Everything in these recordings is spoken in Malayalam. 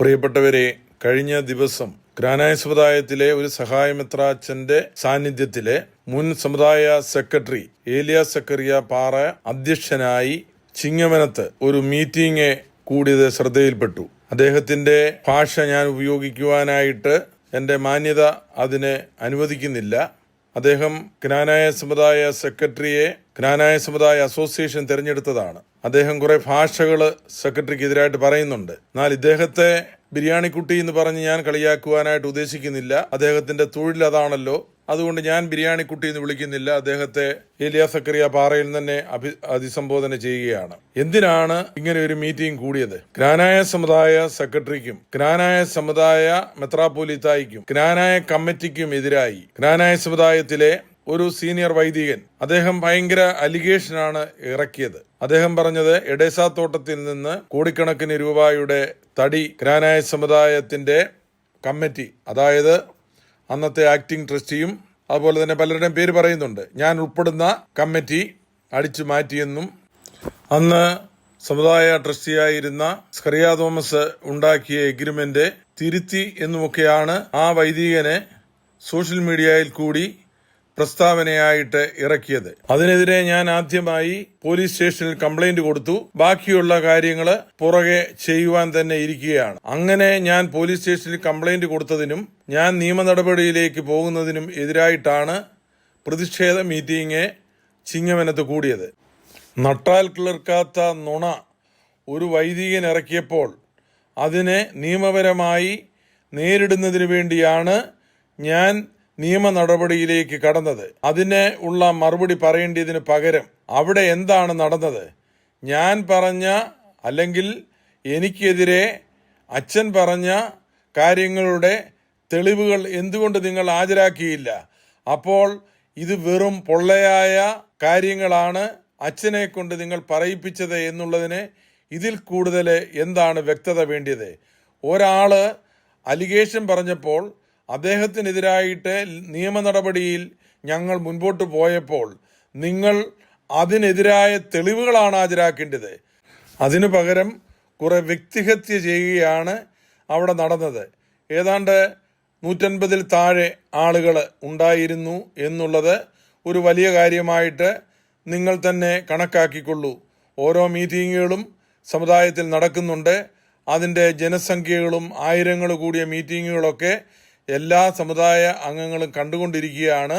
പ്രിയപ്പെട്ടവരെ കഴിഞ്ഞ ദിവസം ഗ്രാനായ സമുദായത്തിലെ ഒരു സഹായമിത്രാച്ചന്റെ സാന്നിധ്യത്തിലെ മുൻ സമുദായ സെക്രട്ടറി ഏലിയ സക്കറിയ പാറ അധ്യക്ഷനായി ചിങ്ങവനത്ത് ഒരു മീറ്റിംഗ് കൂടിയത് ശ്രദ്ധയിൽപ്പെട്ടു. അദ്ദേഹത്തിന്റെ ഭാഷ ഞാൻ ഉപയോഗിക്കുവാനായിട്ട് എന്റെ മാന്യത അതിന് അനുവദിക്കുന്നില്ല. അദ്ദേഹം ജ്ഞാനായ സമുദായ സെക്രട്ടറിയെ ജ്ഞാനായ സമുദായ അസോസിയേഷൻ തിരഞ്ഞെടുത്തതാണ്. അദ്ദേഹം കുറെ ഭാഷകൾ സെക്രട്ടറിക്ക് എതിരായിട്ട് പറയുന്നുണ്ട്. എന്നാൽ ഇദ്ദേഹത്തെ ബിരിയാണിക്കുട്ടി എന്ന് പറഞ്ഞ് ഞാൻ കളിയാക്കുവാനായിട്ട് ഉദ്ദേശിക്കുന്നില്ല. അദ്ദേഹത്തിന്റെ തൊഴിൽ അതാണല്ലോ അതുകൊണ്ട് ഞാൻ ബിരിയാണിക്കുട്ടി എന്ന് വിളിക്കുന്നില്ല. അദ്ദേഹത്തെ ഏലിയ സക്കറിയ പാറയിൽ തന്നെ അഭി അഭിസംബോധന ചെയ്യുകയാണ്. എന്തിനാണ് ഇങ്ങനെ ഒരു മീറ്റിംഗ് കൂടിയത്? ഗ്രാനായ സമുദായ സെക്രട്ടറിക്കും ഗ്രാനായ സമുദായ മെത്രാപോലിത്തായിക്കും ഗ്രാനായ കമ്മിറ്റിക്കും എതിരായി ഗ്രാനായ സമുദായത്തിലെ ഒരു സീനിയർ വൈദികൻ അദ്ദേഹം ഭയങ്കര അലിഗേഷനാണ് ഇറക്കിയത്. അദ്ദേഹം പറഞ്ഞത് എഡേസ തോട്ടത്തിൽ നിന്ന് കോടിക്കണക്കിന് രൂപയുടെ തടി ഗ്രാനായ സമുദായത്തിന്റെ കമ്മിറ്റി അതായത് അന്നത്തെ ആക്ടിംഗ് ട്രസ്റ്റിയും അതുപോലെ തന്നെ പലരുടെയും പേര് പറയുന്നുണ്ട്. ഞാൻ ഉൾപ്പെടുന്ന കമ്മിറ്റി അടിച്ചു മാറ്റിയെന്നും അന്ന് സമുദായ ട്രസ്റ്റിയായിരുന്ന സ്കറിയ തോമസ് ഉണ്ടാക്കിയ എഗ്രിമെന്റ് തിരുത്തി എന്നുമൊക്കെയാണ് ആ വൈദികനെ സോഷ്യൽ മീഡിയയിൽ കൂടി പ്രസ്താവനയായിട്ട് ഇറക്കിയത്. അതിനെതിരെ ഞാൻ ആദ്യമായി പോലീസ് സ്റ്റേഷനിൽ കംപ്ലൈന്റ് കൊടുത്തു. ബാക്കിയുള്ള കാര്യങ്ങൾ പുറകെ ചെയ്യുവാൻ തന്നെ ഇരിക്കുകയാണ്. അങ്ങനെ ഞാൻ പോലീസ് സ്റ്റേഷനിൽ കംപ്ലൈന്റ് കൊടുത്തതിനും ഞാൻ നിയമ നടപടിയിലേക്ക് പോകുന്നതിനും എതിരായിട്ടാണ് പ്രതിഷേധ മീറ്റിംഗ് ചിങ്ങവനത്ത് കൂടിയത്. നട്ടാൽ കിളിർക്കാത്ത നുണ ഒരു വൈദികൻ ഇറക്കിയപ്പോൾ അതിനെ നിയമപരമായി നേരിടുന്നതിന് വേണ്ടിയാണ് ഞാൻ നിയമ നടപടിയിലേക്ക് കടന്നത്. അതിന് ഉള്ള മറുപടി പറയേണ്ടതിന് പകരം അവിടെ എന്താണ് നടന്നത്? ഞാൻ പറഞ്ഞ അല്ലെങ്കിൽ എനിക്കെതിരെ അച്ഛൻ പറഞ്ഞ കാര്യങ്ങളുടെ തെളിവുകൾ എന്തുകൊണ്ട് നിങ്ങൾ ഹാജരാക്കിയില്ല? അപ്പോൾ ഇത് വെറും പൊള്ളയായ കാര്യങ്ങളാണ് അച്ഛനെ കൊണ്ട് നിങ്ങൾ പറയിപ്പിച്ചത് എന്നുള്ളതിന് ഇതിൽ കൂടുതൽ എന്താണ് വ്യക്തത വേണ്ടിയത്? ഒരാൾ അലിഗേഷൻ പറഞ്ഞപ്പോൾ അദ്ദേഹത്തിനെതിരായിട്ട് നിയമ നടപടിയിൽ ഞങ്ങൾ മുൻപോട്ട് പോയപ്പോൾ നിങ്ങൾ അതിനെതിരായ തെളിവുകളാണ് ഹാജരാക്കേണ്ടത്. അതിനു പകരം കുറെ വ്യക്തിഹത്യ ചെയ്യുകയാണ് അവിടെ നടന്നത്. ഏതാണ്ട് നൂറ്റൻപതിൽ താഴെ ആളുകൾ ഉണ്ടായിരുന്നു എന്നുള്ളത് ഒരു വലിയ കാര്യമായിട്ട് നിങ്ങൾ തന്നെ കണക്കാക്കിക്കൊള്ളൂ. ഓരോ മീറ്റിങ്ങുകളും സമുദായത്തിൽ നടക്കുന്നുണ്ട്. അതിന്റെ ജനസംഖ്യകളും ആയിരങ്ങൾ കൂടിയ മീറ്റിങ്ങുകളൊക്കെ എല്ലാ സമുദായ അംഗങ്ങളും കണ്ടുകൊണ്ടിരിക്കുകയാണ്.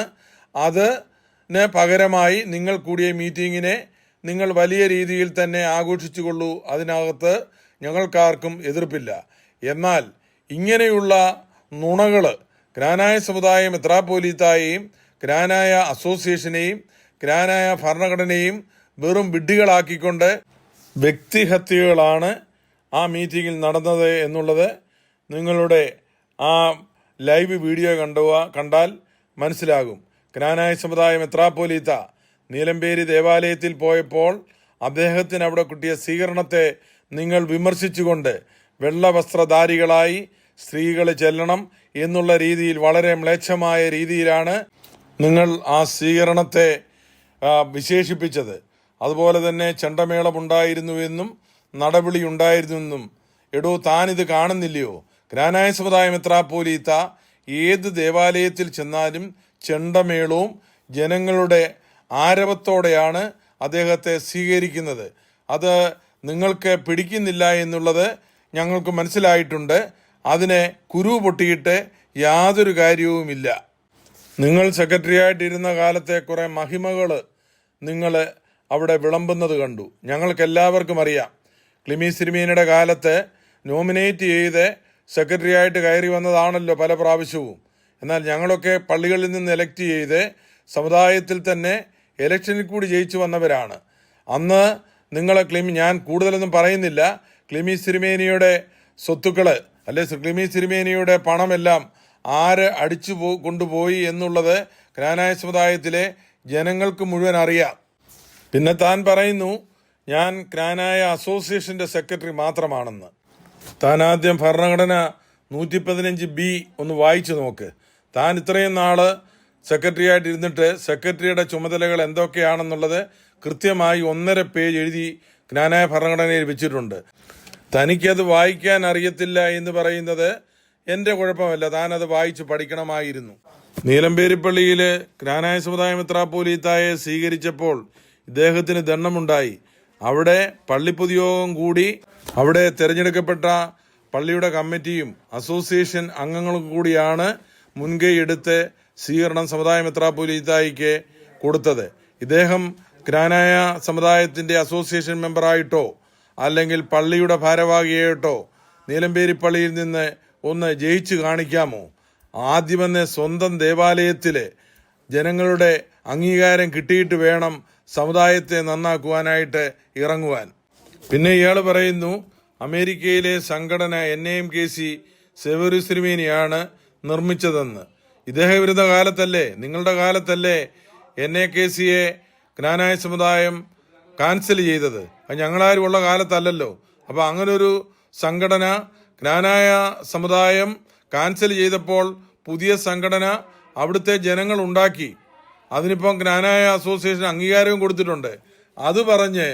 അതിന് പകരമായി നിങ്ങൾ കൂടിയ മീറ്റിങ്ങിനെ നിങ്ങൾ വലിയ രീതിയിൽ തന്നെ ആഘോഷിച്ചുകൊള്ളൂ. അതിനകത്ത് ഞങ്ങൾക്കാർക്കും എതിർപ്പില്ല. എന്നാൽ ഇങ്ങനെയുള്ള നുണകൾ ഗ്രാനായ സമുദായം എത്രാപോലീത്തായും ഗ്രാനായ അസോസിയേഷനെയും ഗ്രാനായ ഭരണഘടനയും വെറും വിഡ്ഢികളാക്കിക്കൊണ്ട് വ്യക്തിഹത്യകളാണ് ആ മീറ്റിങ്ങിൽ നടന്നത് എന്നുള്ളത് നിങ്ങളുടെ ആ ലൈവ് വീഡിയോ കണ്ടുവ കണ്ടാൽ മനസ്സിലാകും. ജ്ഞാനായ സമുദായം എത്രാപ്പോലീത്ത നീലമ്പേരി ദേവാലയത്തിൽ പോയപ്പോൾ അദ്ദേഹത്തിന് അവിടെ കിട്ടിയ സ്വീകരണത്തെ നിങ്ങൾ വിമർശിച്ചുകൊണ്ട് വെള്ളവസ്ത്രധാരികളായി സ്ത്രീകൾ ചെല്ലണം എന്നുള്ള രീതിയിൽ വളരെ മ്ലേച്ഛമായ രീതിയിലാണ് നിങ്ങൾ ആ സ്വീകരണത്തെ വിശേഷിപ്പിച്ചത്. അതുപോലെ തന്നെ ചെണ്ടമേളമുണ്ടായിരുന്നുവെന്നും നടപടി ഉണ്ടായിരുന്നുവെന്നും എടോ താനിത് കാണുന്നില്ലയോ? ഗ്രാനായ സമുദായം മെത്രാപ്പോലീത്ത ഏത് ദേവാലയത്തിൽ ചെന്നാലും ചെണ്ടമേളവും ജനങ്ങളുടെ ആരവത്തോടെയാണ് അദ്ദേഹത്തെ സ്വീകരിക്കുന്നത്. അത് നിങ്ങൾക്ക് പിടിക്കുന്നില്ല എന്നുള്ളത് ഞങ്ങൾക്ക് മനസ്സിലായിട്ടുണ്ട്. അതിനെ കുരു പൊട്ടിയിട്ട് യാതൊരു കാര്യവുമില്ല. നിങ്ങൾ സെക്രട്ടറി ആയിട്ടിരുന്ന കാലത്തെ കുറെ മഹിമകൾ നിങ്ങൾ അവിടെ വിളമ്പുന്നത് കണ്ടു. ഞങ്ങൾക്ക് എല്ലാവർക്കും അറിയാം. ക്ലിമി സിരിമീനയുടെ കാലത്ത് നോമിനേറ്റ് ചെയ്ത് സെക്രട്ടറി ആയിട്ട് കയറി വന്നതാണല്ലോ പല പ്രാവശ്യവും. എന്നാൽ ഞങ്ങളൊക്കെ പള്ളികളിൽ നിന്ന് എലക്ട് ചെയ്ത് സമുദായത്തിൽ തന്നെ ഇലക്ഷനിൽ കൂടി ജയിച്ചു വന്നവരാണ്. അന്ന് നിങ്ങളെ ക്ലിമി ഞാൻ കൂടുതലൊന്നും പറയുന്നില്ല. ക്ലിമി സിരിമേനിയുടെ സ്വത്തുക്കൾ അല്ലെ ക്ലിമി സിരിമേനിയുടെ പണമെല്ലാം ആര് അടിച്ചു പോ കൊണ്ടുപോയി എന്നുള്ളത് ഗ്രാനായ സമുദായത്തിലെ ജനങ്ങൾക്ക് മുഴുവൻ അറിയാം. പിന്നെ താൻ പറയുന്നു ഞാൻ ക്രാനായ അസോസിയേഷന്റെ സെക്രട്ടറി മാത്രമാണെന്ന്. താൻ ആദ്യം ഭരണഘടന നൂറ്റി പതിനഞ്ച് ബി ഒന്ന് വായിച്ചു നോക്ക്. താൻ ഇത്രയും നാൾ സെക്രട്ടറി ആയിട്ട് ഇരുന്നിട്ട് സെക്രട്ടറിയുടെ ചുമതലകൾ എന്തൊക്കെയാണെന്നുള്ളത് കൃത്യമായി ഒന്നര പേജ് എഴുതി ജ്ഞാനായ ഭരണഘടനയിൽ വെച്ചിട്ടുണ്ട്. തനിക്കത് വായിക്കാൻ അറിയത്തില്ല എന്ന് പറയുന്നത് എന്റെ കുഴപ്പമല്ല. താൻ അത് വായിച്ചു പഠിക്കണമായിരുന്നു. നീലമ്പേരിപ്പള്ളിയിൽ ജ്ഞാനായ സമുദായ മെത്രാപ്പോലീത്തായെ സ്വീകരിച്ചപ്പോൾ ഇദ്ദേഹത്തിന് ദണ്ണമുണ്ടായി അവിടെ പള്ളിപ്പുതിയോഗം കൂടി അവിടെ തിരഞ്ഞെടുക്കപ്പെട്ട പള്ളിയുടെ കമ്മിറ്റിയും അസോസിയേഷൻ അംഗങ്ങളും കൂടിയാണ് മുൻകൈ എടുത്ത് സ്വീകരണം സമുദായ മെത്രാപ്പോലീത്തായിക്ക് കൊടുത്തത്. ഇദ്ദേഹം ഗ്രാനായ സമുദായത്തിന്റെ അസോസിയേഷൻ മെമ്പറായിട്ടോ അല്ലെങ്കിൽ പള്ളിയുടെ ഭാരവാഹിയായിട്ടോ നീലമ്പേരി പള്ളിയിൽ നിന്ന് ഒന്ന് ജയിച്ചു കാണിക്കാമോ? ആദ്യമെന്ന് സ്വന്തം ദേവാലയത്തിൽ ജനങ്ങളുടെ അംഗീകാരം കിട്ടിയിട്ട് വേണം സമുദായത്തെ നന്നാക്കുവാനായിട്ട് ഇറങ്ങുവാൻ. പിന്നെ ഇയാൾ പറയുന്നു അമേരിക്കയിലെ സംഘടന എൻ എം കെ സി സെവറുസിരിമേനിയാണ് നിർമ്മിച്ചതെന്ന്. ഇദ്ദേഹവിരുദ്ധ കാലത്തല്ലേ നിങ്ങളുടെ കാലത്തല്ലേ എൻ എ കെ സിയെ ജ്ഞാനായ സമുദായം കാൻസൽ ചെയ്തത്? അത് ഞങ്ങളാരും ഉള്ള കാലത്തല്ലല്ലോ. അപ്പൊ അങ്ങനൊരു സംഘടന ജ്ഞാനായ സമുദായം കാൻസൽ ചെയ്തപ്പോൾ പുതിയ സംഘടന അവിടുത്തെ ജനങ്ങൾ ഉണ്ടാക്കി. അതിനിപ്പം ജ്ഞാനായ അസോസിയേഷൻ അംഗീകാരവും കൊടുത്തിട്ടുണ്ട്. അത് പറഞ്ഞ്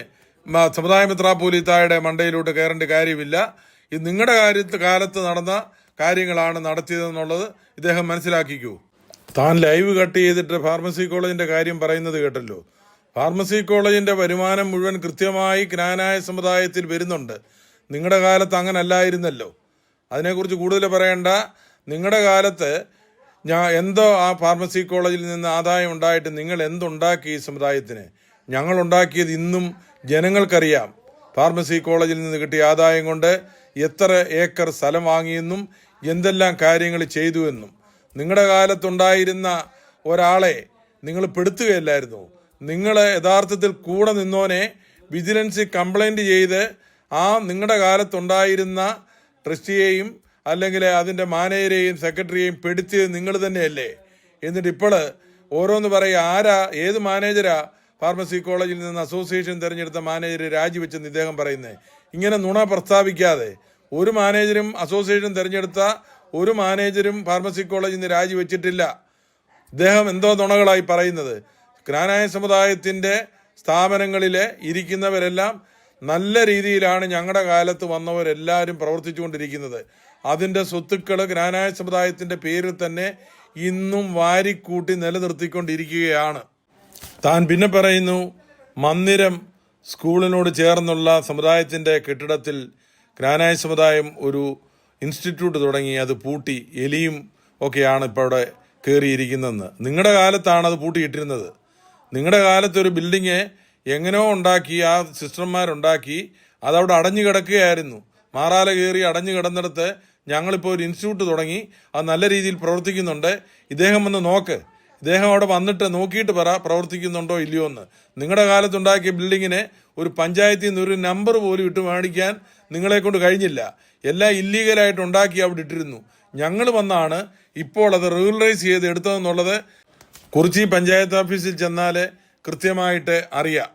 മ- മിത്ര മിത്രാപോലീത്തായുടെ മണ്ടയിലോട്ട് കയറേണ്ട കാര്യമില്ല. ഇത് നിങ്ങളുടെ കാര്യത്തിൽ കാലത്ത് നടന്ന കാര്യങ്ങളാണ് നടത്തിയതെന്നുള്ളത് ഇദ്ദേഹം മനസ്സിലാക്കിക്കൂ. താൻ ലൈവ് കട്ട് ചെയ്തിട്ട് ഫാർമസി കോളേജിന്റെ കാര്യം പറയുന്നത് കേട്ടല്ലോ. ഫാർമസി കോളേജിന്റെ വരുമാനം മുഴുവൻ കൃത്യമായി ജ്ഞാനായ സമുദായത്തിൽ വരുന്നുണ്ട്. നിങ്ങളുടെ കാലത്ത് അങ്ങനെ അല്ലായിരുന്നല്ലോ അതിനെക്കുറിച്ച് കൂടുതൽ പറയേണ്ട. നിങ്ങളുടെ കാലത്ത് ഞാൻ എന്തോ ആ ഫാർമസി കോളേജിൽ നിന്ന് ആദായം ഉണ്ടായിട്ട് നിങ്ങൾ എന്തുണ്ടാക്കി ഈ സമുദായത്തിന്? ഞങ്ങൾ ഉണ്ടാക്കിയത് ഇന്നും ജനങ്ങൾക്കറിയാം. ഫാർമസി കോളേജിൽ നിന്ന് കിട്ടിയ ആദായം കൊണ്ട് എത്ര ഏക്കർ സ്ഥലം വാങ്ങിയെന്നും എന്തെല്ലാം കാര്യങ്ങൾ ചെയ്തു എന്നും നിങ്ങളുടെ കാലത്തുണ്ടായിരുന്ന ഒരാളെ നിങ്ങൾ പെടുത്തുകയല്ലായിരുന്നു? നിങ്ങൾ യഥാർത്ഥത്തിൽ കൂടെ നിന്നോനെ വിജിലൻസ് കംപ്ലൈന്റ് ചെയ്ത് ആ നിങ്ങളുടെ കാലത്തുണ്ടായിരുന്ന ട്രസ്റ്റിയെയും അല്ലെങ്കിൽ അതിന്റെ മാനേജരെയും സെക്രട്ടറിയെയും പെടുത്തിയത് നിങ്ങൾ തന്നെയല്ലേ? എന്നിട്ട് ഇപ്പോൾ ഓരോന്ന് പറയുക ആരാ ഏത് മാനേജരാ ഫാർമസി കോളേജിൽ നിന്ന് അസോസിയേഷൻ തിരഞ്ഞെടുത്ത മാനേജർ രാജിവെച്ചെന്ന് ഇദ്ദേഹം പറയുന്നത് ഇങ്ങനെ നുണ പ്രസ്താവിക്കാതെ ഒരു മാനേജരും അസോസിയേഷൻ തിരഞ്ഞെടുത്ത ഒരു മാനേജരും ഫാർമസി കോളേജിൽ നിന്ന് രാജിവെച്ചിട്ടില്ല. ഇദ്ദേഹം എന്തോ നുണകളായി പറയുന്നത്. ഗ്രാനായ സമുദായത്തിന്റെ സ്ഥാപനങ്ങളിലെ ഇരിക്കുന്നവരെല്ലാം നല്ല രീതിയിലാണ് ഞങ്ങളുടെ കാലത്ത് വന്നവരെല്ലാവരും പ്രവർത്തിച്ചുകൊണ്ടിരിക്കുന്നത്. അതിന്റെ സ്വത്തുക്കൾ ഗ്രാനായ സമുദായത്തിന്റെ പേരിൽ തന്നെ ഇന്നും വാരിക്കൂട്ടി നിലനിർത്തിക്കൊണ്ടിരിക്കുകയാണ്. താൻ പിന്നെ പറയുന്നു മന്ദിരം സ്കൂളിനോട് ചേർന്നുള്ള സമുദായത്തിന്റെ കെട്ടിടത്തിൽ ഗ്രാനായ സമുദായം ഒരു ഇൻസ്റ്റിറ്റ്യൂട്ട് തുടങ്ങി അത് പൂട്ടി എലിയും ഒക്കെയാണ് ഇപ്പോൾ അവിടെ കയറിയിരിക്കുന്നതെന്ന് നിങ്ങളുടെ കാലത്താണ് അത് പൂട്ടിയിട്ടിരുന്നത്. നിങ്ങളുടെ കാലത്ത് ഒരു ബിൽഡിങ് എങ്ങനെയോ ഉണ്ടാക്കി ആ സിസ്റ്റർമാരുണ്ടാക്കി അതവിടെ അടഞ്ഞു കിടക്കുകയായിരുന്നു. മാറാല കയറി അടഞ്ഞു കിടന്നിടത്ത് ഞങ്ങളിപ്പോൾ ഒരു ഇൻസ്റ്റിറ്റ്യൂട്ട് തുടങ്ങി അത് നല്ല രീതിയിൽ പ്രവർത്തിക്കുന്നുണ്ട്. ഇദ്ദേഹം വന്ന് നോക്ക്. ഇദ്ദേഹം അവിടെ വന്നിട്ട് നോക്കിയിട്ട് പറ പ്രവർത്തിക്കുന്നുണ്ടോ ഇല്ലയോ എന്ന്. നിങ്ങളുടെ കാലത്തുണ്ടാക്കിയ ബിൽഡിങ്ങിനെ ഒരു പഞ്ചായത്തിൽ നിന്ന് ഒരു നമ്പർ പോലും ഇട്ട് മേടിക്കാൻ നിങ്ങളെ കൊണ്ട് കഴിഞ്ഞില്ല. എല്ലാം ഇല്ലീഗലായിട്ട് ഉണ്ടാക്കി അവിടെ ഇട്ടിരുന്നു. ഞങ്ങൾ വന്നാണ് ഇപ്പോൾ അത് റെഗുലറൈസ് ചെയ്ത് എടുത്തതെന്നുള്ളത് കുറിച്ചി പഞ്ചായത്ത് ഓഫീസിൽ ചെന്നാൽ കൃത്യമായിട്ട് അറിയാം.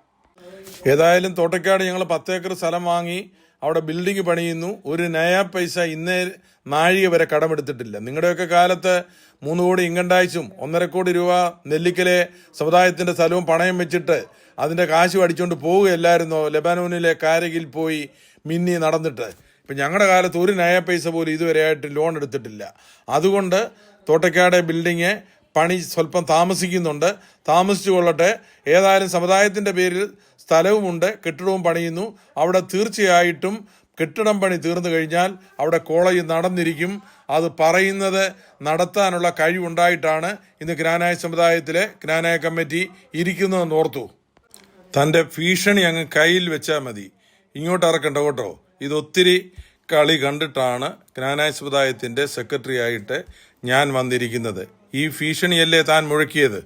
ഏതായാലും തോട്ടക്കാട് ഞങ്ങൾ പത്തേക്കർ സ്ഥലം വാങ്ങി അവിടെ ബിൽഡിംഗ് പണിയുന്നു. ഒരു നയാ പൈസ ഇന്നേ നാഴിക വരെ കടമെടുത്തിട്ടില്ല. നിങ്ങളുടെയൊക്കെ കാലത്ത് മൂന്ന് കോടി ടാക്സും ഒന്നര കോടി രൂപ നെല്ലിക്കലെ സമുദായത്തിന്റെ സ്ഥലവും പണയം വെച്ചിട്ട് അതിന്റെ കാശ് അടിച്ചുകൊണ്ട് പോവുകയല്ലായിരുന്നോ? ലെബാനോനിലെ കാരകിൽ പോയി മിന്നി നടന്നിട്ട്. ഇപ്പം ഞങ്ങളുടെ കാലത്ത് ഒരു നയ പൈസ പോലും ഇതുവരെ ആയിട്ട് ലോൺ എടുത്തിട്ടില്ല. അതുകൊണ്ട് തോട്ടക്കാട് ബിൽഡിങ് പണി സ്വല്പം താമസിക്കുന്നുണ്ട്. താമസിച്ചു കൊള്ളട്ടെ. ഏതായാലും സമുദായത്തിന്റെ പേരിൽ സ്ഥലവുമുണ്ട് കെട്ടിടവും പണിയുന്നു. അവിടെ തീർച്ചയായിട്ടും കെട്ടിടം പണി തീർന്നു കഴിഞ്ഞാൽ അവിടെ കോളേജ് നടന്നിരിക്കും. അത് പറയുന്നത് നടത്താനുള്ള കഴിവുണ്ടായിട്ടാണ് ഇന്ന് ഗ്രാനായ സമുദായത്തിലെ ജ്ഞാനായ കമ്മിറ്റി ഇരിക്കുന്നതെന്ന് ഓർത്തു. തന്റെ ഭീഷണി അങ്ങ് കയ്യിൽ വെച്ചാൽ മതി. ഇങ്ങോട്ട് ഇറക്കണ്ട കേട്ടോ. ഇത് ഒത്തിരി കളി കണ്ടിട്ടാണ് ജ്ഞാനായ സമുദായത്തിന്റെ സെക്രട്ടറി ആയിട്ട് ഞാൻ വന്നിരിക്കുന്നത്. ഈ ഭീഷണിയല്ലേ താൻ മുഴക്കിയത്?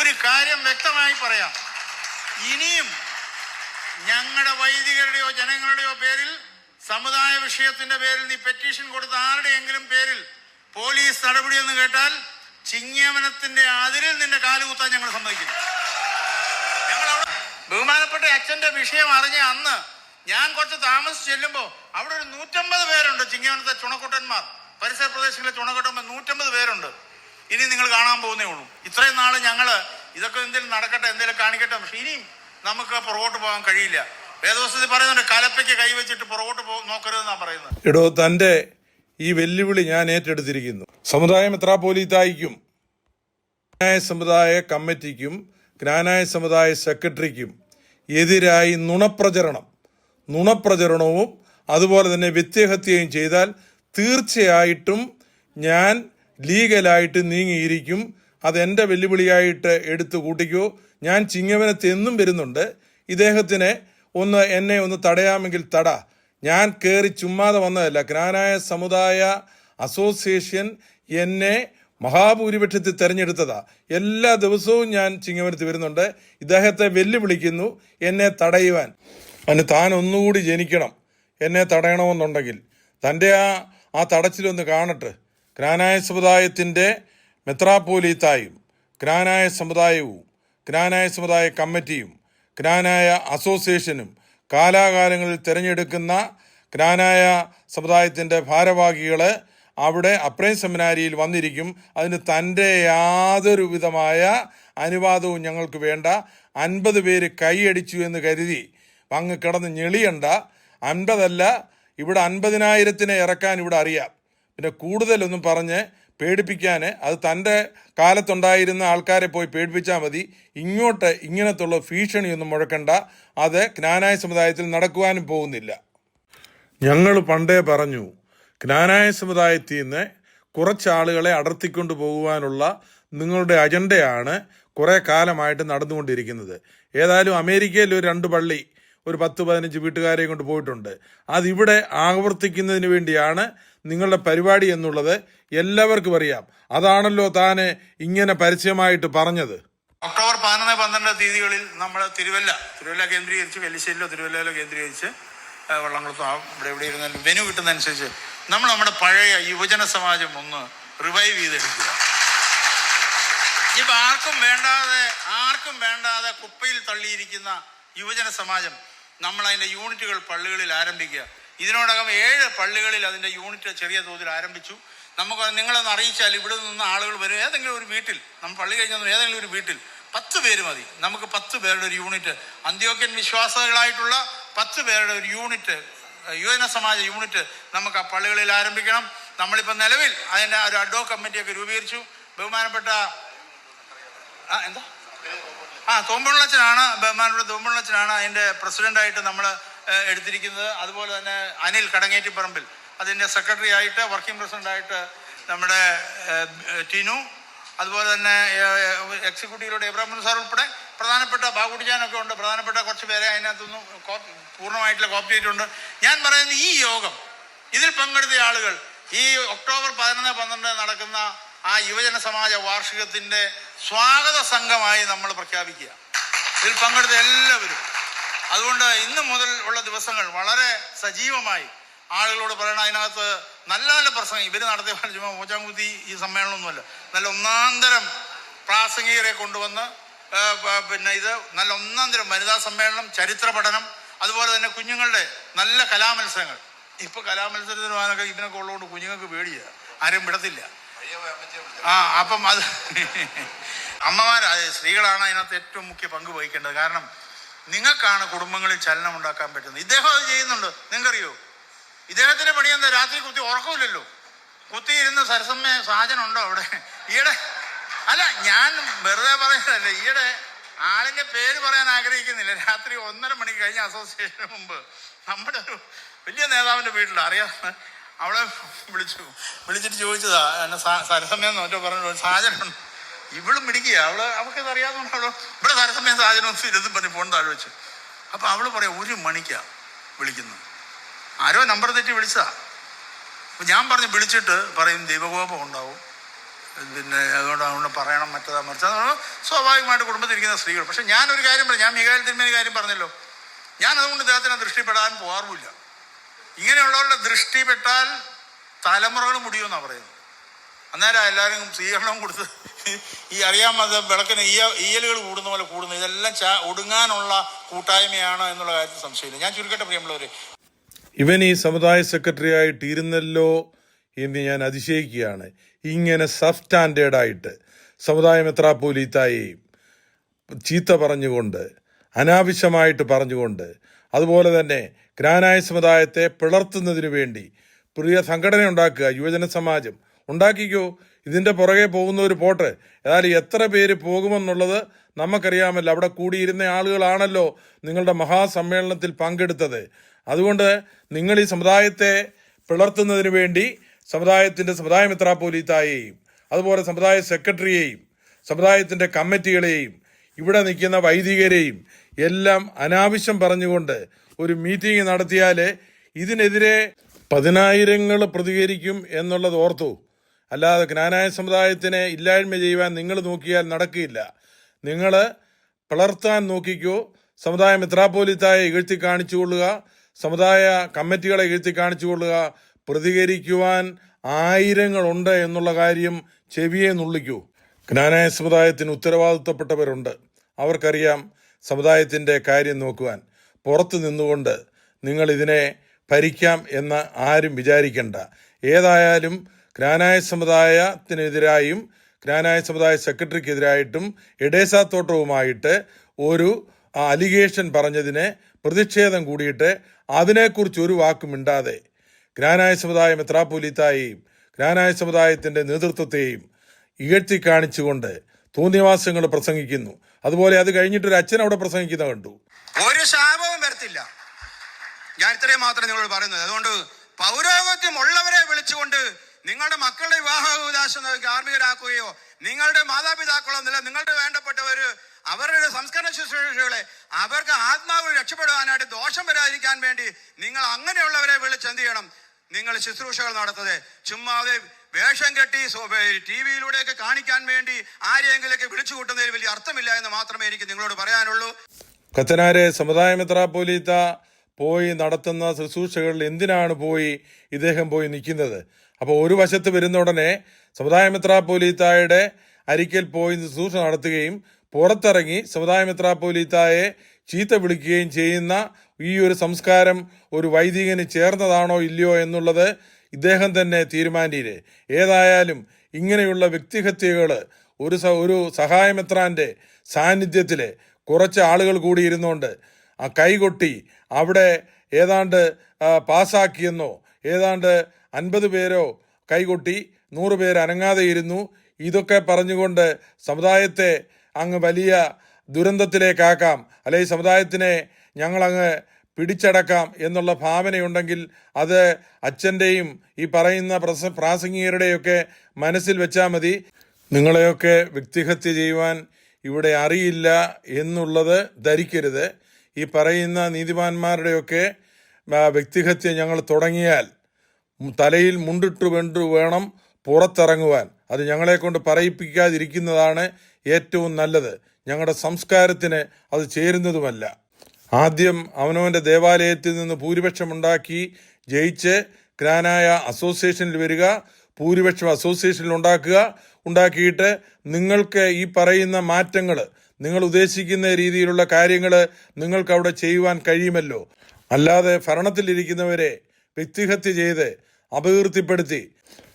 ഒരു കാര്യം വ്യക്തമായി പറയാം. ഇനിയും ഞങ്ങളുടെ വൈദികരുടെയോ ജനങ്ങളുടെയോ പേരിൽ സമുദായ വിഷയത്തിന്റെ പേരിൽ നീ പെറ്റീഷൻ കൊടുത്ത ആരുടെയെങ്കിലും പേരിൽ പോലീസ് നടപടി എന്ന് കേട്ടാൽ ചിങ്ങമനത്തിന്റെ അതിരിൽ നിന്റെ കാലുകുത്താൻ ഞങ്ങൾ സമ്മതിക്കില്ല ഞങ്ങൾ അവിടെ ബഹുമാനപ്പെട്ട അച്ഛന്റെ വിഷയം അറിഞ്ഞ അന്ന് ഞാൻ കുറച്ച് താമസിച്ച് ചെല്ലുമ്പോൾ അവിടെ ഒരു നൂറ്റമ്പത് പേരുണ്ട് ചിങ്ങവനത്തെ ചുണക്കുട്ടന്മാർ. പരിസര പ്രദേശങ്ങളിലെ ചുണക്കുട്ടന്മാർ നൂറ്റമ്പത് പേരുണ്ട്. ഇനി നിങ്ങൾ കാണാൻ പോകുന്നേ ഉള്ളൂ. ഇത്രയും നാൾ ഞങ്ങൾ ഇതൊക്കെ എന്തെങ്കിലും നടക്കട്ടെ എന്തെങ്കിലും കാണിക്കട്ടെ. പക്ഷെ ഇനിയും നമുക്ക് പുറകോട്ട് പോകാൻ കഴിയില്ല. വേദവസ്തുതി പറയുന്നുണ്ട് കലപ്പയ്ക്ക് കൈവച്ചിട്ട് പുറകോട്ട് പോ നോക്കരുതെന്നാണ് പറയുന്നത്. എടോ തന്റെ ഈ വെല്ലുവിളി ഞാൻ ഏറ്റെടുത്തിരിക്കുന്നു. സമുദായ മെത്രാപോലീത്തായിക്കും പോലീത്തായിക്കും സമുദായ കമ്മിറ്റിക്കും ജ്ഞാനായ സമുദായ സെക്രട്ടറിക്കും എതിരായി നുണപ്രചരണം. നുണപ്രചരണവും അതുപോലെ തന്നെ വ്യക്തിഹത്യയും ചെയ്താൽ തീർച്ചയായിട്ടും ഞാൻ ലീഗലായിട്ട് നീങ്ങിയിരിക്കും അത് എന്റെ വെല്ലുവിളിയായിട്ട് എടുത്തു കൂട്ടിക്കൂ. ഞാൻ ചിങ്ങവനെ എന്നും വരുന്നുണ്ട്. ഇദ്ദേഹത്തിനെ ഒന്ന് എന്നെ ഒന്ന് തടയാമെങ്കിൽ തട. ഞാൻ കയറി ചുമ്മാതെ വന്നതല്ല. ഗ്രാനായ സമുദായ അസോസിയേഷൻ എന്നെ മഹാഭൂരിപക്ഷത്തിൽ തെരഞ്ഞെടുത്തതാ. എല്ലാ ദിവസവും ഞാൻ ചിങ്ങവനത്ത് വരുന്നുണ്ട്. ഇദ്ദേഹത്തെ വെല്ലുവിളിക്കുന്നു എന്നെ തടയുവാൻ. അതിന് താൻ ഒന്നുകൂടി ജനിക്കണം. എന്നെ തടയണമെന്നുണ്ടെങ്കിൽ. തന്റെ ആ ആ തടച്ചിലൊന്ന് കാണട്ടെ. ഗ്രാനായ സമുദായത്തിന്റെ മെത്രാപ്പോലീത്തായും ക്നാനായ സമുദായവും ക്നാനായ സമുദായ കമ്മിറ്റിയും ക്നാനായ അസോസിയേഷനും കാലാകാലങ്ങളിൽ തിരഞ്ഞെടുക്കുന്ന ക്നാനായ സമുദായത്തിന്റെ ഭാരവാഹികൾ അവിടെ അപ്രൈം സെമിനാരിയിൽ വന്നിരിക്കും. അതിന് തന്റെ യാതൊരു വിധമായ അനുവാദവും ഞങ്ങൾക്ക് വേണ്ട. അൻപത് പേര് കൈയടിച്ചു എന്ന് കരുതി അങ്ങ് കിടന്ന് ഞെളിയണ്ട. അൻപതല്ല ഇവിടെ അൻപതിനായിരത്തിനെ ഇറക്കാൻ ഇവിടെ അറിയാം. പിന്നെ കൂടുതലൊന്നും പറഞ്ഞ് പേടിപ്പിക്കാൻ അത് തന്റെ കാലത്തുണ്ടായിരുന്ന ആൾക്കാരെ പോയി പേടിപ്പിച്ചാൽ മതി. ഇങ്ങോട്ട് ഇങ്ങനത്തുള്ള ഭീഷണിയൊന്നും മുഴക്കണ്ട. അത് ജ്ഞാനായ സമുദായത്തിൽ നടക്കുവാനും പോകുന്നില്ല. ഞങ്ങൾ പണ്ടേ പറഞ്ഞു ജ്ഞാനായ സമുദായത്തിൽ നിന്ന് കുറച്ച് ആളുകളെ അടർത്തിക്കൊണ്ട് പോകുവാനുള്ള നിങ്ങളുടെ അജണ്ടയാണ് കുറേ കാലമായിട്ട് നടന്നുകൊണ്ടിരിക്കുന്നത്. ഏതായാലും അമേരിക്കയിൽ ഒരു രണ്ട് പള്ളി ഒരു പത്ത് പതിനഞ്ച് വീട്ടുകാരെ കൊണ്ട് പോയിട്ടുണ്ട്. അതിവിടെ ആവർത്തിക്കുന്നതിന് വേണ്ടിയാണ് നിങ്ങളുടെ പരിപാടി എന്നുള്ളത് എല്ലാവർക്കും അറിയാം. അതാണല്ലോ താന് ഇങ്ങനെ പരസ്യമായിട്ട് പറഞ്ഞത്. ഒക്ടോബർ പതിനൊന്ന് പന്ത്രണ്ട് തീയതികളിൽ നമ്മൾ തിരുവല്ല തിരുവല്ല കേന്ദ്രീകരിച്ച് വെല്ലിശ്ശേരിയിലോ തിരുവല്ലയിലോ കേന്ദ്രീകരിച്ച് വള്ളംകുളത്തോ ഇവിടെ എവിടെ ഇരുന്നാലും വെനു കിട്ടുന്നതനുസരിച്ച് നമ്മൾ നമ്മുടെ പഴയ യുവജന സമാജം ഒന്ന് റിവൈവ് ചെയ്തെടുക്കുക. ഇപ്പം ആർക്കും വേണ്ടാതെ ആർക്കും വേണ്ടാതെ കുപ്പയിൽ തള്ളിയിരിക്കുന്ന യുവജന സമാജം നമ്മൾ അതിന്റെ യൂണിറ്റുകൾ പള്ളികളിൽ ആരംഭിക്കുക. ഇതിനോടകം ഏഴ് പള്ളികളിൽ അതിന്റെ യൂണിറ്റ് ചെറിയ തോതിൽ ആരംഭിച്ചു. നമുക്ക് നിങ്ങളൊന്ന് അറിയിച്ചാൽ ഇവിടെ നിന്ന് ആളുകൾ വരും. ഏതെങ്കിലും ഒരു വീട്ടിൽ നമ്മൾ പള്ളി കഴിഞ്ഞാൽ ഏതെങ്കിലും ഒരു വീട്ടിൽ പത്ത് പേര് മതി. നമുക്ക് പത്ത് പേരുടെ ഒരു യൂണിറ്റ്. അന്ത്യോക്യൻ വിശ്വാസികളായിട്ടുള്ള പത്ത് പേരുടെ ഒരു യൂണിറ്റ് യുവജന സമാജ യൂണിറ്റ് നമുക്ക് ആ പള്ളികളിൽ ആരംഭിക്കണം. നമ്മളിപ്പോൾ നിലവിൽ അതിന്റെ ഒരു അഡോ കമ്മിറ്റിയൊക്കെ രൂപീകരിച്ചു. ബഹുമാനപ്പെട്ട ആ എന്താ? ആ തോമ്പുള്ളച്ചനാണ് ബഹുമാനപ്പെട്ട തോമ്പുള്ളച്ചനാണ് അതിന്റെ പ്രസിഡന്റായിട്ട് നമ്മൾ എടുത്തിരിക്കുന്നത്. അതുപോലെ തന്നെ അനിൽ കടങ്ങേറ്റിപ്പറമ്പിൽ. അതിന്റെ സെക്രട്ടറി ആയിട്ട് വർക്കിംഗ് പ്രസിഡന്റായിട്ട് നമ്മുടെ ടിനു. അതുപോലെ തന്നെ എക്സിക്യൂട്ടീവിലൂടെ ഇബ്രാഹിം സാർ ഉൾപ്പെടെ പ്രധാനപ്പെട്ട ബാഗുടിജാനൊക്കെ ഉണ്ട്. പ്രധാനപ്പെട്ട കുറച്ച് പേരെ അതിനകത്തൊന്നും കോപ്പി പൂർണമായിട്ടുള്ള കോപ്പി ചെയ്തിട്ടുണ്ട് ഞാൻ പറയുന്നത് ഈ യോഗം ഇതിൽ പങ്കെടുത്ത ആളുകൾ ഈ ഒക്ടോബർ പതിനൊന്ന് പന്ത്രണ്ട് നടക്കുന്ന ആ യുവജന സമാജ വാർഷികത്തിന്റെ സ്വാഗത സംഘമായി നമ്മൾ പ്രഖ്യാപിക്കുക. ഇതിൽ പങ്കെടുത്ത എല്ലാവരും. അതുകൊണ്ട് ഇന്ന് മുതൽ ഉള്ള ദിവസങ്ങൾ വളരെ സജീവമായി ആളുകളോട് പറയണം. അതിനകത്ത് നല്ല നല്ല പ്രസംഗം. ഇവർ നടത്തിയ ചുമ്മാ മോചാങ്കുത്തി ഈ സമ്മേളനമൊന്നുമല്ല. നല്ല ഒന്നാന്തരം പ്രാസംഗികരെ കൊണ്ടുവന്ന് പിന്നെ ഇത് നല്ല ഒന്നാന്തരം വനിതാ സമ്മേളനം ചരിത്ര പഠനം അതുപോലെ തന്നെ കുഞ്ഞുങ്ങളുടെ നല്ല കലാമത്സരങ്ങൾ. ഇപ്പൊ കലാമത്സരത്തിന് പോകാനൊക്കെ ഇതിനൊക്കെ ഉള്ളതുകൊണ്ട് കുഞ്ഞുങ്ങൾക്ക് പേടിയാണ് ആരും വിടത്തില്ല. ആ അപ്പം അത് അമ്മമാർ സ്ത്രീകളാണ് അതിനകത്ത് ഏറ്റവും മുഖ്യ പങ്ക് വഹിക്കേണ്ടത്. കാരണം നിങ്ങൾക്കാണ് കുടുംബങ്ങളിൽ ചലനം ഉണ്ടാക്കാൻ പറ്റുന്നത്. ഇദ്ദേഹം അത് ചെയ്യുന്നുണ്ട്. നിങ്ങൾക്കറിയോ? ഇദ്ദേഹത്തിന്റെ പണി എന്താ? രാത്രി കുത്തി ഉറക്കമില്ലല്ലോ കുത്തിയിരുന്ന് സരസമ്മ സാധനമുണ്ടോ അവിടെ? ഈയിടെ അല്ല ഞാൻ വെറുതെ പറയുന്നതല്ല. ഈയിടെ ആളിന്റെ പേര് പറയാൻ ആഗ്രഹിക്കുന്നില്ല. രാത്രി ഒന്നര മണിക്ക് കഴിഞ്ഞ അസോസിയേഷന് മുമ്പ് നമ്മുടെ ഒരു വലിയ നേതാവിന്റെ വീട്ടിൽ അറിയാം അവളെ വിളിച്ചു. വിളിച്ചിട്ട് ചോദിച്ചതാ എന്നെ സരസമ്മയെന്ന് മറ്റോ പറഞ്ഞു സാജനുണ്ട്. ഇവളും പിടിക്കുക അവൾ അവൾക്ക് അറിയാവുന്ന അവളോ ഇവിടെ സരസമയം സാജനൊന്നും ഇരുന്ന് പറഞ്ഞ് ഫോൺ താഴെ വെച്ച്. അപ്പൊ അവൾ പറയാം ഒരു മണിക്കാ വിളിക്കുന്നു ആരോ നമ്പർ തെറ്റി വിളിച്ചതാ. അപ്പൊ ഞാൻ പറഞ്ഞു വിളിച്ചിട്ട് പറയും ദൈവകോപം ഉണ്ടാവും. പിന്നെ അതുകൊണ്ട് അതുകൊണ്ട് പറയണം മറ്റേതാ മറിച്ചത് സ്വാഭാവികമായിട്ട് കുടുംബത്തിരിക്കുന്ന സ്ത്രീകൾ. പക്ഷെ ഞാനൊരു കാര്യം പറഞ്ഞു ഞാൻ മികായൽ തിരുമേനി കാര്യം പറഞ്ഞല്ലോ. ഞാൻ അതുകൊണ്ട് ഇദ്ദേഹത്തിന് ദൃഷ്ടിപ്പെടാൻ പോകാറുമില്ല ഇങ്ങനെയുള്ളവരുടെ ദൃഷ്ടി പെട്ടാൽ തലമുറകൾ മുടിയുമെന്നാണ് പറയുന്നത്. അന്നേരം എല്ലാവരും സ്വീകരണം കൊടുത്ത് ഈ അറിയാമത് വിളക്കിന് ഈയ ഈയലുകൾ കൂടുന്ന പോലെ കൂടുന്നു ഇതെല്ലാം ചാ ഒടുങ്ങാനുള്ള കൂട്ടായ്മയാണ് എന്നുള്ള കാര്യത്തിൽ സംശയമില്ല. ഞാൻ ചുരുക്കട്ടെ പ്രിയമുള്ളവര്. ഇവൻ ഈ സമുദായ സെക്രട്ടറി ആയിട്ട് ഇരുന്നല്ലോ എന്ന് ഞാൻ അതിശയിക്കുകയാണ്. ഇങ്ങനെ സബ് സ്റ്റാൻഡേർഡായിട്ട് സമുദായ മെത്രാപ്പോലീത്തായെയും ചീത്ത പറഞ്ഞുകൊണ്ട് അനാവശ്യമായിട്ട് പറഞ്ഞുകൊണ്ട് അതുപോലെ തന്നെ ഗ്രാനായ സമുദായത്തെ പിളർത്തുന്നതിനു വേണ്ടി പുതിയ സംഘടന ഉണ്ടാക്കുക യുവജന സമാജം ഉണ്ടാക്കിക്കോ. ഇതിന്റെ പുറകെ പോകുന്ന ഒരു പോട്ട്. ഏതായാലും എത്ര പേര് പോകുമെന്നുള്ളത് നമുക്കറിയാമല്ലോ. അവിടെ കൂടിയിരുന്ന ആളുകളാണല്ലോ നിങ്ങളുടെ മഹാസമ്മേളനത്തിൽ പങ്കെടുത്തത്. അതുകൊണ്ട് നിങ്ങൾ ഈ സമുദായത്തെ പിളർത്തുന്നതിന് വേണ്ടി സമുദായത്തിന്റെ സമുദായ മിത്രാപോലീത്തായെയും അതുപോലെ സമുദായ സെക്രട്ടറിയെയും സമുദായത്തിന്റെ കമ്മിറ്റികളെയും ഇവിടെ നിൽക്കുന്ന വൈദികരെയും എല്ലാം അനാവശ്യം പറഞ്ഞുകൊണ്ട് ഒരു മീറ്റിംഗ് നടത്തിയാൽ ഇതിനെതിരെ പതിനായിരങ്ങൾ പ്രതികരിക്കും എന്നുള്ളത് ഓർത്തു. അല്ലാതെ ജ്ഞാനായ സമുദായത്തിനെ ഇല്ലായ്മ ചെയ്യുവാൻ നിങ്ങൾ നോക്കിയാൽ നടക്കില്ല. നിങ്ങൾ പിളർത്താൻ നോക്കിക്കോ. സമുദായ മെത്രാപ്പോലിത്തായെ ഇകഴ്ത്തി കാണിച്ചുകൊള്ളുക. സമുദായ കമ്മിറ്റികളെ ഇകഴ്ത്തി കാണിച്ചുകൊള്ളുക. പ്രതികരിക്കുവാൻ ആയിരങ്ങളുണ്ട് എന്നുള്ള കാര്യം ചെവിയെ നുള്ളിക്കൂ. ജ്ഞാനായ സമുദായത്തിന് ഉത്തരവാദിത്തപ്പെട്ടവരുണ്ട്. അവർക്കറിയാം സമുദായത്തിന്റെ കാര്യം നോക്കുവാൻ. പുറത്തു നിന്നുകൊണ്ട് നിങ്ങൾ ഇതിനെ ഭരിക്കാം എന്ന് ആരും വിചാരിക്കണ്ട. ഏതായാലും ഗ്രാനായ സമുദായത്തിനെതിരായും ഗ്രാനായ സമുദായ സെക്രട്ടറിക്കെതിരായിട്ടും എഡേസാത്തോട്ടവുമായിട്ട് ഒരു അലിഗേഷൻ പറഞ്ഞതിനെ പ്രതിഷേധം കൂടിയിട്ട് അതിനെക്കുറിച്ച് ഒരു വാക്കും മിണ്ടാതെ ഗ്രാനായ സമുദായം മെത്രാപ്പൊലീത്തായെയും ഗ്രാനായ സമുദായത്തിന്റെ നേതൃത്വത്തെയും ഇകഴ്ത്തി കാണിച്ചുകൊണ്ട് തോന്നിയവാസങ്ങൾ പ്രസംഗിക്കുന്നു. അതുപോലെ അത് കഴിഞ്ഞിട്ട് ഒരു അച്ഛൻ അവിടെ പ്രസംഗിക്കുന്ന കണ്ടു. ഒരു വരത്തില്ല ഞാൻ ഇത്രയും മാത്രമേ നിങ്ങളോട് പറയുന്നത്. അതുകൊണ്ട് പൗരോഗത്യം ഉള്ളവരെ വിളിച്ചുകൊണ്ട് നിങ്ങളുടെ മക്കളുടെ വിവാഹ ഉദാശം കാർമികരാക്കുകയോ നിങ്ങളുടെ മാതാപിതാക്കളോ നില നിങ്ങളുടെ വേണ്ടപ്പെട്ടവർ അവരുടെ സംസ്കരണ ശുശ്രൂഷകളെ അവർക്ക് ആത്മാവ് രക്ഷപ്പെടുവാനായിട്ട് ദോഷം വരാതിരിക്കാൻ വേണ്ടി നിങ്ങൾ അങ്ങനെയുള്ളവരെ വിളിച്ച് എന്ത് ചെയ്യണം? നിങ്ങൾ ശുശ്രൂഷകൾ നടത്തത് ചുമ്മാതെ വേഷം കെട്ടി ടി വിയിലൂടെയൊക്കെ കാണിക്കാൻ വേണ്ടി ആരെയെങ്കിലൊക്കെ വിളിച്ചു കൂട്ടുന്നതിൽ വലിയ അർത്ഥമില്ല എന്ന് മാത്രമേ എനിക്ക് നിങ്ങളോട് പറയാനുള്ളൂ. കത്തനാരെ സമുദായ മെത്രാപ്പോലീത്ത പോയി നടത്തുന്ന ശുശ്രൂഷകളിൽ എന്തിനാണ് പോയി ഇദ്ദേഹം പോയി നിൽക്കുന്നത്? അപ്പോൾ ഒരു വശത്ത് വരുന്ന ഉടനെ സമുദായ മെത്രാപ്പോലീത്തായുടെ അരിക്കൽ പോയി ശുശ്രൂഷ നടത്തുകയും പുറത്തിറങ്ങി സമുദായ മെത്രാപ്പോലീത്തായെ ചീത്ത വിളിക്കുകയും ചെയ്യുന്ന ഈ ഒരു സംസ്കാരം ഒരു വൈദികന് ചേർന്നതാണോ ഇല്ലയോ എന്നുള്ളത് ഇദ്ദേഹം തന്നെ തീരുമാനിയില്ലേ? ഏതായാലും ഇങ്ങനെയുള്ള വ്യക്തിഹത്യകൾ ഒരു ഒരു സഹായമെത്രാന്റെ സാന്നിധ്യത്തിൽ കുറച്ച് ആളുകൾ കൂടി ഇരുന്നുകൊണ്ട് ആ കൈകൊട്ടി അവിടെ ഏതാണ്ട് പാസ്സാക്കിയെന്നോ ഏതാണ്ട് അൻപത് പേരോ കൈകൊട്ടി നൂറ് പേർ അനങ്ങാതെ ഇരുന്നു. ഇതൊക്കെ പറഞ്ഞുകൊണ്ട് സമുദായത്തെ അങ്ങ് വലിയ ദുരന്തത്തിലേക്കാക്കാം. അല്ലെങ്കിൽ സമുദായത്തിനെ ഞങ്ങളങ്ങ് പിടിച്ചടക്കാം എന്നുള്ള ഭാവനയുണ്ടെങ്കിൽ അത് അച്ഛന്റെയും ഈ പറയുന്ന പ്രസ പ്രാസംഗികരുടെയൊക്കെ മനസ്സിൽ വെച്ചാൽ മതി. നിങ്ങളെയൊക്കെ വ്യക്തിഹത്യ ചെയ്യുവാൻ ഇവിടെ അറിയില്ല എന്നുള്ളത് ധരിക്കരുത്. ഈ പറയുന്ന നീതിമാന്മാരുടെയൊക്കെ വ്യക്തിഹത്യ ഞങ്ങൾ തുടങ്ങിയാൽ തലയിൽ മുണ്ടിട്ട് വെണ്ടു വേണം പുറത്തിറങ്ങുവാൻ. അത് ഞങ്ങളെ കൊണ്ട് പറയിപ്പിക്കാതിരിക്കുന്നതാണ് ഏറ്റവും നല്ലത്. ഞങ്ങളുടെ സംസ്കാരത്തിന് അത് ചേരുന്നതുമല്ല. ആദ്യം അവനവന്റെ ദേവാലയത്തിൽ നിന്ന് ഭൂരിപക്ഷം ഉണ്ടാക്കി ജയിച്ച് ഗ്രാനായ അസോസിയേഷനിൽ വരിക ഭൂരിപക്ഷം അസോസിയേഷനിൽ ഉണ്ടാക്കുക ഉണ്ടാക്കിയിട്ട് നിങ്ങൾക്ക് ഈ പറയുന്ന മാറ്റങ്ങൾ നിങ്ങൾ ഉദ്ദേശിക്കുന്ന രീതിയിലുള്ള കാര്യങ്ങൾ നിങ്ങൾക്ക് അവിടെ ചെയ്യുവാൻ കഴിയുമല്ലോ? അല്ലാതെ ഭരണത്തിലിരിക്കുന്നവരെ വ്യക്തിഹത്യ ചെയ്ത് അപകീർത്തിപ്പെടുത്തി.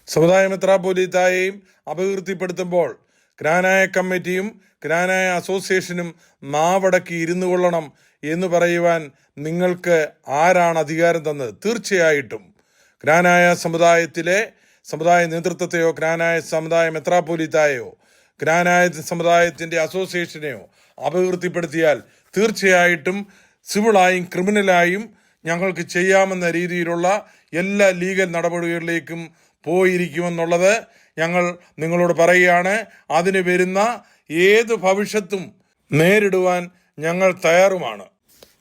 സമുദായ മെത്രാപോലീത്തായെയും അപകീർത്തിപ്പെടുത്തുമ്പോൾ ഗ്രാനായ കമ്മിറ്റിയും ഗ്രാനായ അസോസിയേഷനും നാവടക്കി ഇരുന്നു കൊള്ളണം എന്ന് പറയുവാൻ നിങ്ങൾക്ക് ആരാണ് അധികാരം തന്നത്? തീർച്ചയായിട്ടും. ഗ്രാനായ സമുദായത്തിലെ സമുദായ നേതൃത്വത്തെയോ ഗ്രാനായ സമുദായ മെത്രാപോലിത്തായോ ഗ്രാനായ സമുദായത്തിന്റെ അസോസിയേഷനെയോ അപകീർത്തിപ്പെടുത്തിയാൽ തീർച്ചയായിട്ടും സിവിളായും ക്രിമിനലായും ഞങ്ങൾക്ക് ചെയ്യാമെന്ന രീതിയിലുള്ള എല്ലാ ലീഗൽ നടപടികളിലേക്കും പോയിരിക്കുമെന്നുള്ളത് ഞങ്ങൾ നിങ്ങളോട് പറയുകയാണ്. അതിന് വരുന്ന ഏത് ഭവിഷ്യത്തും നേരിടുവാൻ ഞങ്ങൾ തയ്യാറുമാണ്.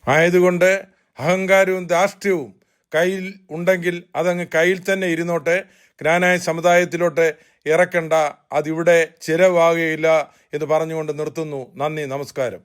ആയതുകൊണ്ട് അഹങ്കാരവും ധാർഷ്ട്യവും കയ്യിൽ ഉണ്ടെങ്കിൽ അതങ്ങ് കയ്യിൽ തന്നെ ഇരുന്നോട്ടെ. ഗ്രാനായ സമുദായത്തിലോട്ട് ഇറക്കണ്ട അതിവിടെ ചിലവാകുകയില്ല എന്ന് പറഞ്ഞുകൊണ്ട് നിർത്തുന്നു. നന്ദി നമസ്കാരം.